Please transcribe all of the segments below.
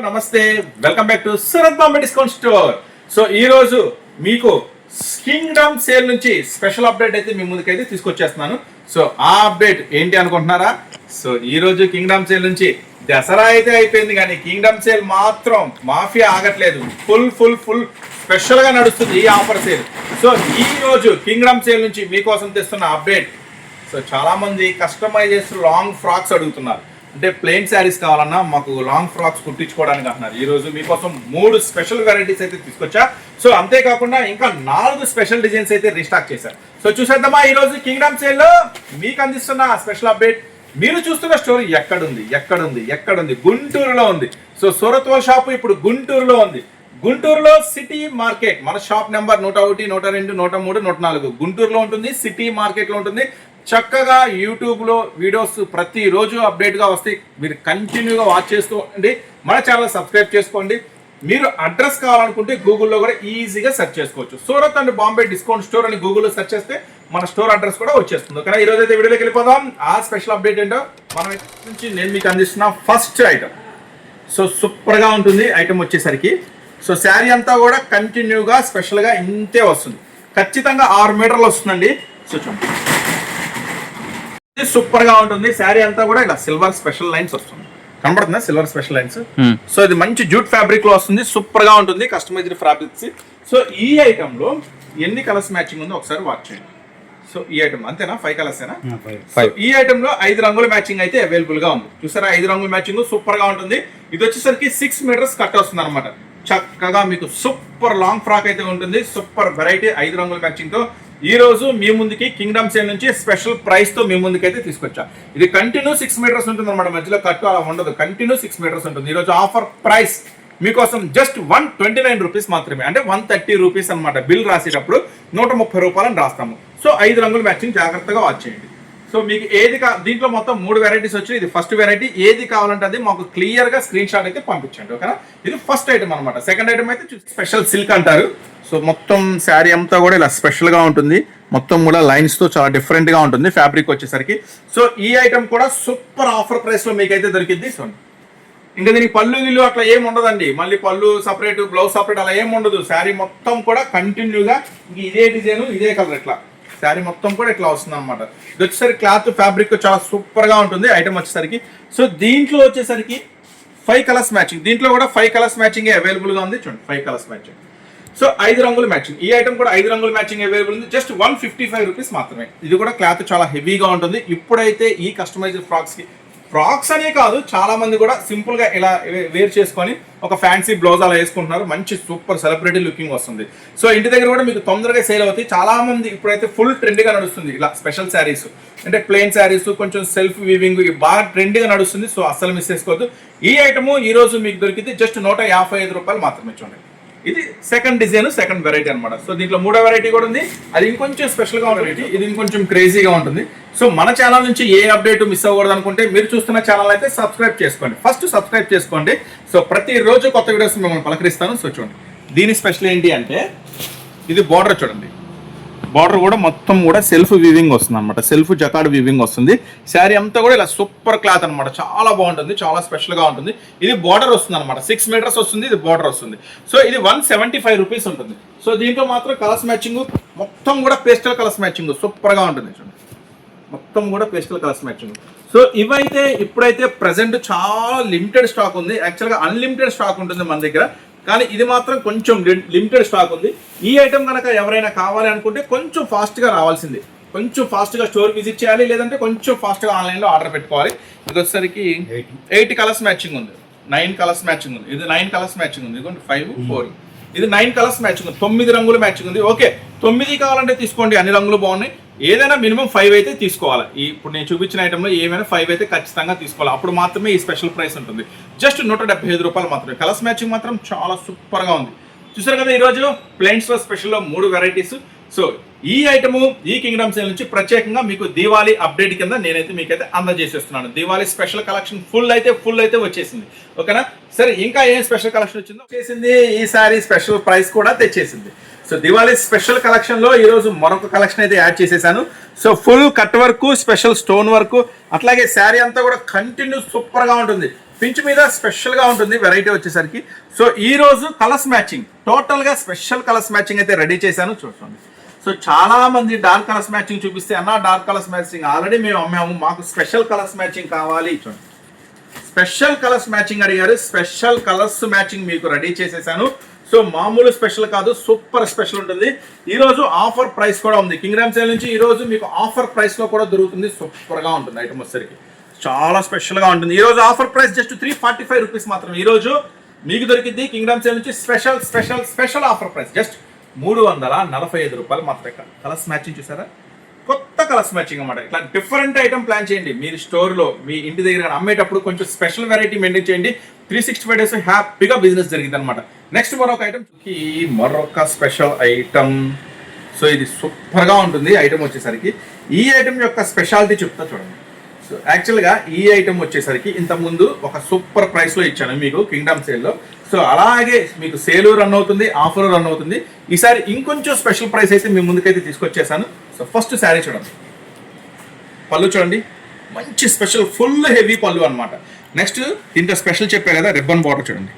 నమస్తే welcome back to Surat Bombay discount store. So ఈ రోజు మీకు కింగ్డమ్ సేల్ నుంచి స్పెషల్ అప్డేట్ అయితే మీ ముందుకైతే తీసుకొచ్చేస్తున్నాను. సో ఆ అప్డేట్ ఏంటి అనుకుంటున్నారా? సో ఈ రోజు కింగ్డమ్ సేల్ నుంచి దసరా అయితే అయిపోయింది కానీ కింగ్డమ్ సేల్ మాత్రం మాఫియా ఆగట్లేదు. ఫుల్ ఫుల్ ఫుల్ స్పెషల్గా నడుస్తుంది ఈ ఆఫర్ సేల్. సో ఈ రోజు కింగ్డమ్ సేల్ నుంచి మీకోసం తెస్తున్న అప్డేట్. సో చాలా మంది కస్టమైజేస్ లాంగ్ ఫ్రాక్స్ అడుగుతున్నారు. అంటే ప్లెయిన్ శారీస్ కావాలన్నా మాకు లాంగ్ ఫ్రాక్స్ కుట్టించుకోవడానికి అంటున్నారు. ఈరోజు మీకోసం మూడు స్పెషల్ వెరైటీస్ అయితే తీసుకొచ్చా. సో అంతేకాకుండా ఇంకా నాలుగు స్పెషల్ డిజైన్స్ అయితే రీస్టాక్ చేశారు. సో చూసేద్దామా ఈరోజు కింగ్డమ్ సేల్లో మీకు అందిస్తున్న స్పెషల్ అప్డేట్ మీరు చూస్తున్న స్టోరీ ఎక్కడుంది ఎక్కడుంది ఎక్కడుంది? గుంటూరులో ఉంది. సో సూరత్వ షాపు షాప్ ఇప్పుడు గుంటూరులో ఉంది. గుంటూరులో సిటీ మార్కెట్ మన షాప్ నెంబర్ నూట ఒకటి నూట రెండు నూట మూడు నూట నాలుగు. గుంటూరులో ఉంటుంది సిటీ మార్కెట్లో ఉంటుంది. చక్కగా యూట్యూబ్లో వీడియోస్ ప్రతిరోజు అప్డేట్గా వస్తాయి. మీరు కంటిన్యూగా వాచ్ చేసుకోండి మన ఛానల్ సబ్స్క్రైబ్ చేసుకోండి. మీరు అడ్రస్ కావాలనుకుంటే గూగుల్లో కూడా ఈజీగా సెర్చ్ చేసుకోవచ్చు. Surat and Bombay discount store అని గూగుల్లో సెర్చ్ చేస్తే మన స్టోర్ అడ్రస్ కూడా వచ్చేస్తుంది. కానీ ఈ అయితే వీడియోలోకి వెళ్ళిపోదాం. ఆ స్పెషల్ అప్డేట్ ఏంటో మనం నుంచి నేను మీకు అందిస్తున్న ఫస్ట్ ఐటమ్. సో సూపర్గా ఉంటుంది ఐటమ్ వచ్చేసరికి. సో శారీ అంతా కూడా కంటిన్యూగా స్పెషల్గా ఇంతే వస్తుంది. ఖచ్చితంగా ఆరు మీటర్లు వస్తుందండి. సో చూడండి. ఇది సూపర్గా ఉంటుంది. శారీ అంతా కూడా ఇలా సిల్వర్ స్పెషల్ లైన్స్ వస్తుంది. కనబడుతుందా సిల్వర్ స్పెషల్ లైన్స్? సో ఇది మంచి జూట్ ఫ్యాబ్రిక్లో వస్తుంది. సూపర్గా ఉంటుంది. Customised fabrics. సో ఈ ఐటమ్లో ఎన్ని కలర్స్ మ్యాచింగ్ ఉందో ఒకసారి వాచ్ చేయండి. సో ఈ ఐటమ్ అంతేనా? ఫైవ్ కలర్స్ ఏనా? సో ఈ ఐటమ్లో ఐదు రంగుల మ్యాచింగ్ అయితే అవైలబుల్గా ఉంది. చూసారా? ఐదు రంగుల మ్యాచింగ్ సూపర్గా ఉంటుంది. ఇది వచ్చేసరికి సిక్స్ మీటర్స్ కట్ వస్తుంది అనమాట చక్కగా మీకు సూపర్ లాంగ్ ఫ్రాక్ అయితే ఉంటుంది. సూపర్ వెరైటీ ఐదు రంగుల మ్యాచింగ్తో ఈరోజు మీ ముందుకి కింగ్డమ్ సేల్ నుంచి స్పెషల్ ప్రైస్తో మీ ముందుకి అయితే తీసుకొచ్చా. ఇది కంటిన్యూ సిక్స్ మీటర్స్ ఉంటుంది అనమాట మధ్యలో కట్టు అలా ఉండదు. కంటిన్యూ సిక్స్ మీటర్స్ ఉంటుంది. ఈరోజు ఆఫర్ ప్రైస్ మీకోసం just one twenty nine rupees మాత్రమే. అంటే వన్ థర్టీ రూపీస్ అనమాట బిల్ రాసేటప్పుడు నూట ముప్పై రూపాయలని రాస్తాము. సో ఐదు రంగులు మ్యాచింగ్ జాగ్రత్తగా వాచ్ చేయండి. సో మీకు ఏది కా దీంట్లో మొత్తం మూడు వెరైటీస్ వచ్చి ఇది ఫస్ట్ వెరైటీ ఏది కావాలంటే అది మాకు క్లియర్గా స్క్రీన్ షాట్ అయితే పంపించండి ఓకేనా? ఇది ఫస్ట్ ఐటమ్ అనమాట సెకండ్ ఐటమ్ అయితే స్పెషల్ సిల్క్ అంటారు. సో మొత్తం శారీ అంతా కూడా ఇలా స్పెషల్గా ఉంటుంది. మొత్తం కూడా లైన్స్తో చాలా డిఫరెంట్గా ఉంటుంది ఫ్యాబ్రిక్ వచ్చేసరికి. సో ఈ ఐటమ్ కూడా సూపర్ ఆఫర్ ప్రైస్లో మీకైతే దొరికింది సో ఇంకా దీనికి పళ్ళు గిల్లు అట్లా ఏమి ఉండదండి. మళ్ళీ పళ్ళు సపరేట్ బ్లౌజ్ సపరేట్ అలా ఏమి ఉండదు. శారీ మొత్తం కూడా కంటిన్యూగా ఇదే డిజైన్ ఇదే కలర్ ఇట్లా. శారీ మొత్తం కూడా ఇట్లా వస్తుంది అనమాట ఇది వచ్చేసరికి క్లాత్ ఫ్యాబ్రిక్ చాలా సూపర్గా ఉంటుంది ఐటమ్ వచ్చేసరికి. సో దీంట్లో వచ్చేసరికి ఫైవ్ కలర్స్ మ్యాచింగ్ దీంట్లో కూడా ఫైవ్ కలర్స్ మ్యాచింగ్ అవైలబుల్గా ఉంది చూడండి ఫైవ్ కలర్స్ మ్యాచింగ్ సో ఐదు రంగుల మ్యాచింగ్ ఈ ఐటమ్ కూడా ఐదు రంగుల మ్యాచింగ్ అవైలబుల్ ఉంది. Just one fifty five rupees మాత్రమే. ఇది కూడా క్లాత్ చాలా హెవీగా ఉంటుంది. ఇప్పుడైతే ఈ కస్టమైజ్డ్ ఫ్రాక్స్కి ఫ్రాక్స్ అనే కాదు చాలా మంది కూడా సింపుల్గా ఇలా వేర్ చేసుకొని ఒక ఫ్యాన్సీ బ్లౌజ్ అలా వేసుకుంటున్నారు. మంచి సూపర్ సెలబ్రిటీ లుకింగ్ వస్తుంది. సో ఇంటి దగ్గర కూడా మీకు తొందరగా సేల్ అవుతాయి. చాలా మంది ఇప్పుడైతే ఫుల్ ట్రెండ్గా నడుస్తుంది. ఇలా స్పెషల్ శారీస్ అంటే ప్లెయిన్ శారీస్ కొంచెం సెల్ఫ్ వీవింగ్ బాగా ట్రెండ్గా నడుస్తుంది. సో అస్సలు మిస్ చేసుకోవద్దు. ఈ ఐటమ్ ఈ రోజు మీకు దొరికితే జస్ట్ నూట యాభై ఐదు రూపాయలు మాత్రమే చూడండి. ఇది సెకండ్ డిజైన్ సెకండ్ వెరైటీ అన్నమాట. సో దీంట్లో మూడో వెరైటీ కూడా ఉంది. అది ఇంకొంచెం స్పెషల్గా వెరైటీ ఇది ఇంకొంచెం క్రేజీగా ఉంటుంది. సో మన ఛానల్ నుంచి ఏ అప్డేట్ మిస్ అవ్వకూడదు అనుకుంటే మీరు చూస్తున్న ఛానల్ అయితే సబ్స్క్రైబ్ చేసుకోండి. ఫస్ట్ సబ్స్క్రైబ్ చేసుకోండి. సో ప్రతి రోజు కొత్త వీడియోస్ మిమ్మల్ని పలకరిస్తాను. సో చూడండి. దీని స్పెషల్ ఏంటి అంటే ఇది బార్డర్ చూడండి. బార్డర్ కూడా మొత్తం కూడా సెల్ఫ్ వీవింగ్ వస్తుంది అనమాట సెల్ఫ్ జకాడ్ వీవింగ్ వస్తుంది. శారీ అంతా కూడా ఇలా సూపర్ క్లాత్ అనమాట చాలా బాగుంటుంది. చాలా స్పెషల్గా ఉంటుంది. ఇది బార్డర్ వస్తుంది అనమాట సిక్స్ మీటర్స్ వస్తుంది. ఇది బార్డర్ వస్తుంది. సో ఇది వన్ సెవెంటీ ఫైవ్ రూపీస్ ఉంటుంది. సో దీంట్లో మాత్రం కలర్స్ మ్యాచింగ్ మొత్తం కూడా పేస్టల్ కలర్స్ మ్యాచింగ్ సూపర్గా ఉంటుంది చూడండి. మొత్తం కూడా పేస్టల్ కలర్స్ మ్యాచింగ్ సో ఇవైతే ఇప్పుడైతే ప్రజెంట్ చాలా లిమిటెడ్ స్టాక్ ఉంది. యాక్చువల్గా అన్లిమిటెడ్ స్టాక్ ఉంటుంది మన దగ్గర. కానీ ఇది మాత్రం కొంచెం లిమిటెడ్ స్టాక్ ఉంది. ఈ ఐటమ్ కనుక ఎవరైనా కావాలి అనుకుంటే కొంచెం ఫాస్ట్గా రావాల్సింది. కొంచెం ఫాస్ట్గా స్టోర్ విజిట్ చేయాలి లేదంటే కొంచెం ఫాస్ట్గా ఆన్లైన్లో ఆర్డర్ పెట్టుకోవాలి. ఇది వచ్చేసరికి ఎయిట్ కలర్స్ మ్యాచింగ్ ఉంది. నైన్ కలర్స్ మ్యాచింగ్ ఉంది. ఇది నైన్ కలర్స్ మ్యాచింగ్ ఉంది. ఇదిగోండి ఫైవ్ ఫోర్ ఇది నైన్ కలర్స్ మ్యాచింగ్ ఉంది. తొమ్మిది రంగులు మ్యాచింగ్ ఉంది. ఓకే తొమ్మిది కావాలంటే తీసుకోండి. అన్ని రంగులు బాగున్నాయి. ఏదైనా మినిమం ఫైవ్ అయితే తీసుకోవాలి. ఇప్పుడు నేను చూపించిన ఐటమ్లో ఏమైనా ఫైవ్ అయితే ఖచ్చితంగా తీసుకోవాలి. అప్పుడు మాత్రమే ఈ స్పెషల్ ప్రైస్ ఉంటుంది. జస్ట్ నూట డెబ్బై ఐదు రూపాయలు మాత్రమే. కలర్స్ మ్యాచింగ్ మాత్రం చాలా సూపర్గా ఉంది. చూసారు కదా ఈరోజు ప్లెయిన్స్లో స్పెషల్లో మూడు వెరైటీస్ సో ఈ ఐటము ఈ కింగ్డమ్ సేల్ నుంచి ప్రత్యేకంగా మీకు దీవాళీ అప్డేట్ కింద నేనైతే మీకైతే అందజేసేస్తున్నాను. దీవాళీ స్పెషల్ కలెక్షన్ ఫుల్ అయితే ఫుల్ అయితే వచ్చేసింది. ఓకేనా సరే ఇంకా ఏం స్పెషల్ కలెక్షన్ వచ్చిందో? వచ్చేసింది. ఈసారి స్పెషల్ ప్రైస్ కూడా తెచ్చేసింది. సో దివాళీ స్పెషల్ కలెక్షన్లో ఈ రోజు మరొక కలెక్షన్ అయితే యాడ్ చేసేసాను. So full cut work special stone work అట్లాగే శారీ అంతా కూడా కంటిన్యూ సూపర్గా ఉంటుంది. పించ్ మీద స్పెషల్గా ఉంటుంది వెరైటీ వచ్చేసరికి. సో ఈ రోజు కలర్స్ మ్యాచింగ్ టోటల్గా స్పెషల్ కలర్స్ మ్యాచింగ్ అయితే రెడీ చేశాను. చూడండి. సో చాలా మంది డార్క్ కలర్స్ మ్యాచింగ్ చూపిస్తే అన్న డార్క్ కలర్స్ మ్యాచింగ్ ఆల్రెడీ మేము అమ్మాము మాకు స్పెషల్ కలర్స్ మ్యాచింగ్ కావాలి. చూడండి. స్పెషల్ కలర్స్ మ్యాచింగ్ అడిగారు. స్పెషల్ కలర్స్ మ్యాచింగ్ మీకు రెడీ చేసేసాను. సో మామూలు స్పెషల్ కాదు సూపర్ స్పెషల్ ఉంటుంది. ఈరోజు ఆఫర్ ప్రైస్ కూడా ఉంది. కింగ్ రామ్ సేల్ నుంచి ఈ రోజు మీకు ఆఫర్ ప్రైస్లో కూడా దొరుకుతుంది. సూపర్గా ఉంటుంది ఐటమ్ వచ్చేసరికి. చాలా స్పెషల్గా ఉంటుంది. ఈ రోజు offer price just three forty five rupees మాత్రం ఈ రోజు మీకు దొరికింది కింగ్ రామ్ సేల్ నుంచి special special special offer price. Just మూడు వందల నలభై ఐదు రూపాయలు మాత్రమే. కలర్స్ మ్యాచింగ్ చూసారా? కొత్త కలర్స్ మ్యాచింగ్ అన్నమాట. ఇట్లా డిఫరెంట్ ఐటమ్ ప్లాన్ చేయండి. మీరు స్టోర్లో మీ ఇంటి దగ్గర అమ్మేటప్పుడు కొంచెం స్పెషల్ వెరైటీ మెయింటైన్ చేయండి. త్రీ సిక్స్టీ ఫైవ్ డేస్ హ్యాపీగా బిజినెస్ జరిగింది అనమాట నెక్స్ట్ మరొక ఐటమ్ మరొక స్పెషల్ ఐటమ్ సో ఇది సూపర్గా ఉంటుంది. ఐటమ్ వచ్చేసరికి ఈ ఐటమ్ యొక్క స్పెషాలిటీ చెప్తా చూడండి. సో యాక్చువల్గా ఈ ఐటమ్ వచ్చేసరికి ఇంతకుముందు ఒక సూపర్ ప్రైస్లో ఇచ్చాను మీకు కింగ్డమ్ సేల్లో సో అలాగే మీకు సేల్ రన్ అవుతుంది ఆఫర్ రన్ అవుతుంది. ఈసారి ఇంకొంచెం స్పెషల్ ప్రైస్ అయితే మీ ముందుకైతే తీసుకొచ్చేసాను. సో ఫస్ట్ శారీ చూడండి. పళ్ళు చూడండి. మంచి స్పెషల్ ఫుల్ హెవీ పళ్ళు అనమాట నెక్స్ట్ దీంట్లో స్పెషల్ చెప్పే కదా రిబ్బన్ బార్డర్ చూడండి.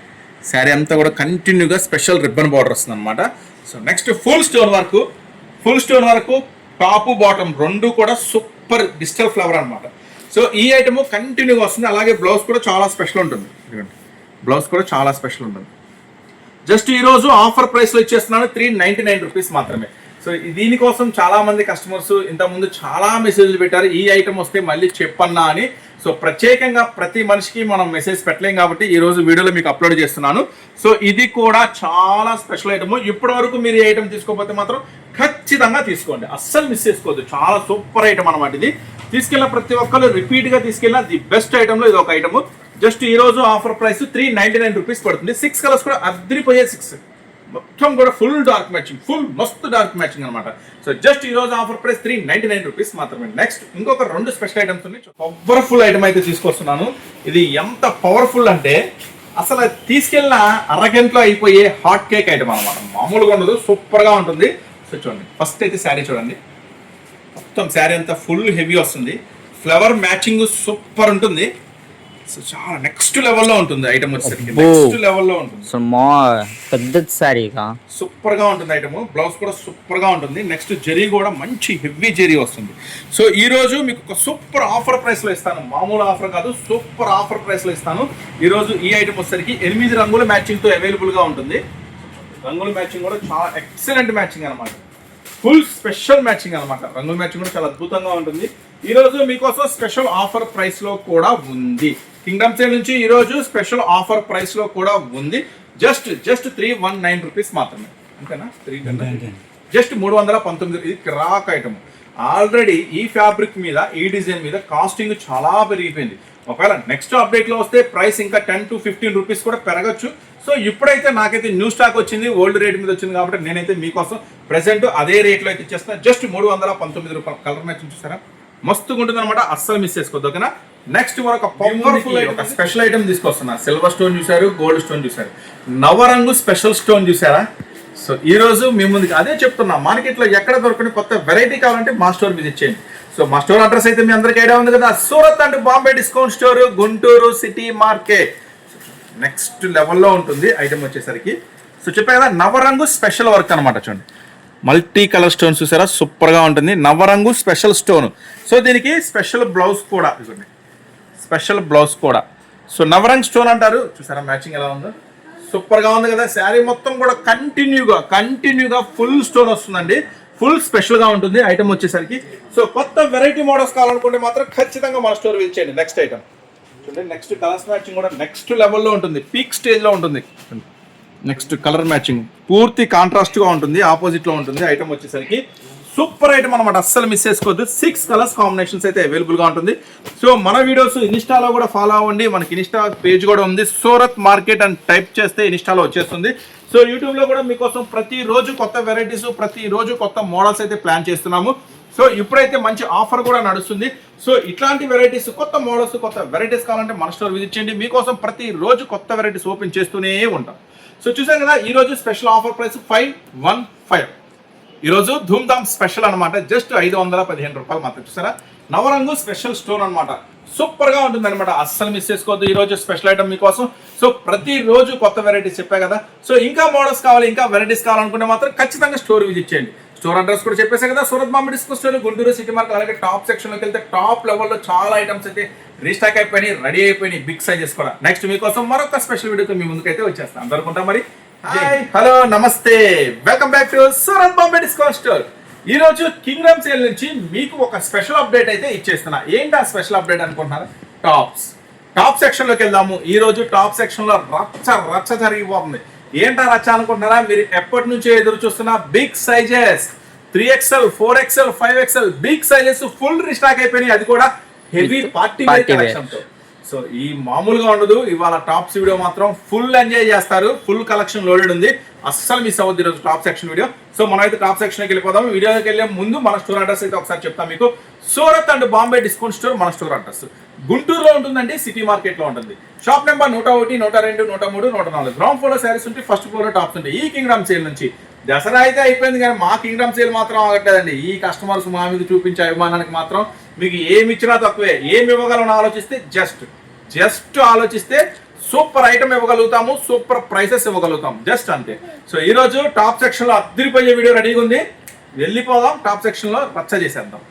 శారీ అంతా కూడా కంటిన్యూగా స్పెషల్ రిబ్బన్ బార్డర్ వస్తుంది అనమాట సో నెక్స్ట్ ఫుల్ స్టోన్ వరకు ఫుల్ స్టోన్ వరకు టాప్ బాటమ్ రెండు కూడా సూపర్ డిజిటల్ ఫ్లవర్ అనమాట సో ఈ ఐటమ్ కంటిన్యూగా వస్తుంది. అలాగే బ్లౌజ్ కూడా చాలా స్పెషల్ ఉంటుంది. బ్లౌజ్ కూడా చాలా స్పెషల్ ఉంటుంది. జస్ట్ ఈరోజు ఆఫర్ ప్రైస్లో ఇచ్చేస్తున్నాను త్రీ నైంటీ నైన్ రూపీస్ మాత్రమే. సో దీనికోసం చాలామంది కస్టమర్స్ ఇంతకుముందు చాలా మెసేజ్లు పెట్టారు. ఈ ఐటమ్ వస్తే మళ్ళీ చెప్పన్నా అని. సో ప్రత్యేకంగా ప్రతి మనిషికి మనం మెసేజ్ పెట్టలేం కాబట్టి ఈరోజు వీడియోలో మీకు అప్లోడ్ చేస్తున్నాను. సో ఇది కూడా చాలా స్పెషల్ ఐటమ్. ఇప్పటి వరకు మీరు ఈ ఐటమ్ తీసుకోకపోతే మాత్రం ఖచ్చితంగా తీసుకోండి. అస్సలు మిస్ చేసుకోవద్దు. చాలా సూపర్ ఐటమ్ అనమాట ఇది. తీసుకెళ్ళిన ప్రతి ఒక్కరు రిపీట్గా తీసుకెళ్ళిన ది బెస్ట్ ఐటమ్లో ఇది ఒక ఐటమ్. జస్ట్ ఈరోజు offer price three ninety nine rupees పడుతుంది. సిక్స్ కలర్స్ కూడా అద్దరిపోయే సిక్స్ మొత్తం కూడా ఫుల్ డార్క్ మ్యాచింగ్ ఫుల్ మస్తు డార్క్ మ్యాచింగ్ అనమాట సో జస్ట్ ఈ రోజు offer price three ninety nine rupees మాత్రమే. నెక్స్ట్ ఇంకొక రెండు స్పెషల్ ఐటమ్స్ ఉన్నాయి. పవర్ఫుల్ ఐటమ్ అయితే తీసుకొస్తున్నాను. ఇది ఎంత పవర్ఫుల్ అంటే అసలు తీసుకెళ్ళిన అరగంటలో అయిపోయే హాట్ కేక్ ఐటమ్ అనమాట మామూలుగా ఉండదు సూపర్గా ఉంటుంది. సో చూడండి. ఫస్ట్ అయితే శారీ చూడండి. మొత్తం శారీ అంతా ఫుల్ హెవీ వస్తుంది. ఫ్లవర్ మ్యాచింగ్ సూపర్ ఉంటుంది. సో చాలా నెక్స్ట్ లెవెల్లో ఉంటుంది ఐటమ్ వచ్చేసరికి. నెక్స్ట్ లెవెల్లో ఉంటుంది. సో మా పెద్ద శారీగా సూపర్గా ఉంటుంది ఐటమ్ బ్లౌజ్ కూడా సూపర్గా ఉంటుంది. నెక్స్ట్ జరీ కూడా మంచి హెవీ జరీ వస్తుంది. సో ఈ రోజు మీకు ఒక సూపర్ ఆఫర్ ప్రైస్లో ఇస్తాను. మామూలు ఆఫర్ కాదు సూపర్ ఆఫర్ ప్రైస్లో ఇస్తాను. ఈ రోజు ఈ ఐటమ్ వచ్చేసరికి ఎనిమిది రంగుల మ్యాచింగ్తో అవైలబుల్గా ఉంటుంది. రంగుల మ్యాచింగ్ కూడా చాలా ఎక్సలెంట్ మ్యాచింగ్ అనమాట ఫుల్ స్పెషల్ మ్యాచింగ్ అనమాట రంగుల మ్యాచింగ్ కూడా చాలా అద్భుతంగా ఉంటుంది. ఈ రోజు మీకోసం స్పెషల్ ఆఫర్ ప్రైస్లో కూడా ఉంది. కింగ్డమ్ సేల్ నుంచి ఈ రోజు స్పెషల్ ఆఫర్ ప్రైస్లో కూడా ఉంది. Just just three one nine rupees మాత్రమే. అంతేనా? త్రీ జస్ట్ మూడు వందల పంతొమ్మిది ఇది క్రాక్ ఐటమ్ ఆల్రెడీ ఈ ఫ్యాబ్రిక్ మీద ఈ డిజైన్ మీద కాస్టింగ్ చాలా పెరిగిపోయింది. ఒకవేళ నెక్స్ట్ అప్డేట్లో వస్తే ప్రైస్ ఇంకా టెన్ టు ఫిఫ్టీన్ రూపీస్ కూడా పెరగచ్చు. సో ఇప్పుడైతే నాకైతే న్యూ స్టాక్ వచ్చింది ఓల్డ్ రేట్ మీద వచ్చింది కాబట్టి నేనైతే మీకోసం ప్రెసెంట్ అదే రేట్లో అయితే ఇచ్చేస్తాను జస్ట్ మూడు వందల పంతొమ్మిది రూపాయలు కలర్ మ్యాచింగ్ చూసారా? మస్తుగా ఉంటుంది అనమాట అస్సలు మిస్ చేసుకోవద్దు ఓకేనా? నెక్స్ట్ మరొక పవర్ఫుల్ ఒక స్పెషల్ ఐటమ్ తీసుకొస్తున్నా. సిల్వర్ స్టోన్ చూసారు గోల్డ్ స్టోన్ చూసారు నవరంగు స్పెషల్ స్టోన్ చూసారా సో ఈ రోజు మీ ముందుకి అదే చెప్తున్నా. మార్కెట్లో ఎక్కడ దొరకని కొత్త వెరైటీ కావాలంటే మా స్టోర్ విజిట్ చేయండి. సో మా స్టోర్ అడ్రస్ అయితే మీ అందరికీ ఐడియా ఉంది కదా. Surat and Bombay discount store Guntur city market next లెవెల్లో ఉంటుంది ఐటమ్ వచ్చేసరికి. సో చెప్పా కదా నవరంగు స్పెషల్ వర్క్ అనమాట చూడండి. మల్టీ కలర్ స్టోన్ చూసారా సూపర్గా ఉంటుంది. నవరంగు స్పెషల్ స్టోన్ సో దీనికి స్పెషల్ బ్లౌజ్ కూడా ఇదిగోండి. స్పెషల్ బ్లౌజ్ కూడా. సో నవరంగ్ స్టోన్ అంటారు. చూసారా మ్యాచింగ్ ఎలా ఉందో? సూపర్గా ఉంది కదా. శారీ మొత్తం కూడా కంటిన్యూగా కంటిన్యూగా ఫుల్ స్టోన్ వస్తుందండి. ఫుల్ స్పెషల్గా ఉంటుంది. ఐటమ్ వచ్చేసరికి. సో కొత్త వెరైటీ మోడల్స్ కావాలనుకుంటే మాత్రం ఖచ్చితంగా మన స్టోర్ విజిట్ చేయండి. Next item. చూడండి నెక్స్ట్ కలర్స్ మ్యాచింగ్ కూడా నెక్స్ట్ లెవెల్లో ఉంటుంది. పీక్ స్టేజ్లో ఉంటుంది. Next colour matching. పూర్తి కాంట్రాస్ట్గా ఉంటుంది. ఆపోజిట్లో ఉంటుంది. ఐటమ్ వచ్చేసరికి. సూపర్ ఐటమ్ అనమాట అస్సలు మిస్ చేసుకోవద్దు. సిక్స్ కలర్స్ కాంబినేషన్స్ అయితే అవైలబుల్గా ఉంటుంది. సో మన వీడియోస్ ఇన్స్టాలో కూడా ఫాలో అవ్వండి. మనకి ఇన్స్టా పేజ్ కూడా ఉంది. సూరత్ మార్కెట్ అని టైప్ చేస్తే ఇన్స్టాలో వచ్చేస్తుంది. సో యూట్యూబ్లో కూడా మీకోసం ప్రతి రోజు కొత్త వెరైటీస్ ప్రతి రోజు కొత్త మోడల్స్ అయితే ప్లాన్ చేస్తున్నాము. సో ఇప్పుడైతే మంచి ఆఫర్ కూడా నడుస్తుంది. సో ఇట్లాంటి వెరైటీస్ కొత్త మోడల్స్ కొత్త వెరైటీస్ కావాలంటే మన స్టోర్ విజిట్ చేయండి. మీకోసం ప్రతిరోజు కొత్త వెరైటీస్ ఓపెన్ చేస్తూనే ఉంటాం. సో చూసాం కదా ఈరోజు special offer price five one five ఈరోజు ధూమ్ ధామ్ స్పెషల్ అనమాట జస్ట్ ఐదు వందల పదిహేను రూపాయలు మాత్రం. చూసారా? నవరంగు స్పెషల్ స్టోన్ అనమాట సూపర్గా ఉంటుంది అనమాట అస్సలు మిస్ చేసుకోవద్దు. ఈరోజు స్పెషల్ ఐటమ్ మీకోసం. సో ప్రతి రోజు కొత్త వెరైటీస్ చెప్పా కదా. సో ఇంకా మోడల్స్ కావాలి ఇంకా వెరైటీస్ కావాలనుకుంటే మాత్రం ఖచ్చితంగా స్టోర్ విజిట్ చేయండి. స్టోర్ అడ్రస్ కూడా చెప్పేసా కదా. Surat Bombay discount store Guntur city market అలాగే టాప్ సెక్షన్లోకి వెళ్తే టాప్ లెవెల్లో చాలా ఐటమ్స్ అయితే రీస్టాక్ అయిపోయినాయి రెడీ అయిపోయినాయి బిగ్ సైజెస్ కూడా. నెక్స్ట్ మీకోసం మరొక స్పెషల్ వీడియోతో మీ ముందుకైతే వచ్చేస్తాను. అందరు మరి? హాయ్ హలో నమస్తే. Welcome back to Surat Bombay discount store ఈ రోజు కింగ్డమ్ సేల్ నుంచి మీకు ఒక స్పెషల్ అప్డేట్ అయితే ఇచ్చేస్తున్నా. ఏంటి ఆ స్పెషల్ అప్డేట్ అనుకుంటున్నారా? టాప్స్ టాప్ సెక్షన్లోకి వెళ్దాము. ఈ రోజు టాప్ సెక్షన్లో రచ్చ రచ్చ జరిగిపోతుంది. ఏంటా రచ్చ అనుకుంటున్నారా? మీరు ఎప్పటి నుంచో ఎదురు చూస్తున్న big sizes three XL four XL five XL big sizes full restock అయిపోయినాయి. అది కూడా హెవీ పార్టీ సో ఈ మామూలుగా ఉండదు. ఇవాళ టాప్స్ వీడియో మాత్రం ఫుల్ ఎంజాయ్ చేస్తారు. ఫుల్ కలెక్షన్ లోడెడ్ ఉంది. అస్సలు మిస్ అవ్వద్దు ఈరోజు టాప్ సెక్షన్ వీడియో. సో మనం అయితే టాప్ సెక్షన్కి వెళ్ళిపోదాం. వీడియోకి వెళ్ళే ముందు మన స్టోర్ అడ్రస్ అయితే ఒకసారి చెప్తాం మీకు. Surat and Bombay discount store మన స్టోర్ అడ్రస్. గుంటూరులో ఉంటుందండి సిటీ మార్కెట్లో ఉంటుంది. షాప్ నెంబర్ నూట ఒకటి నూట రెండు నూట మూడు నూట నాలుగు. గ్రౌండ్ ఫ్లోర్ శారీస్ ఉంటే ఫస్ట్ ఫ్లోర్లో టాప్స్ ఉంటాయి. ఈ కింగ్డమ్ సేల్ నుంచి దసరా అయితే అయిపోయింది కానీ మా కింగ్డమ్ సేల్ మాత్రం ఆగట్లేదండి. ఈ కస్టమర్స్ మా మీద చూపించే అభిమానానికి మాత్రం మీకు ఏమి ఇచ్చినా తక్కువే. ఏమి ఇవ్వగలను ఆలోచిస్తే జస్ట్ జస్ట్ ఆలోచిస్తే సూపర్ ఐటమ్ ఇవ్వగలుగుతాము సూపర్ ప్రైసెస్ ఇవ్వగలుగుతాము. జస్ట్ అంతే. సో ఈ రోజు టాప్ సెక్షన్లో అద్దరిపోయే వీడియో రెడీగా ఉంది. వెళ్ళిపోదాం టాప్ సెక్షన్లో రచ్చ చేసేద్దాం.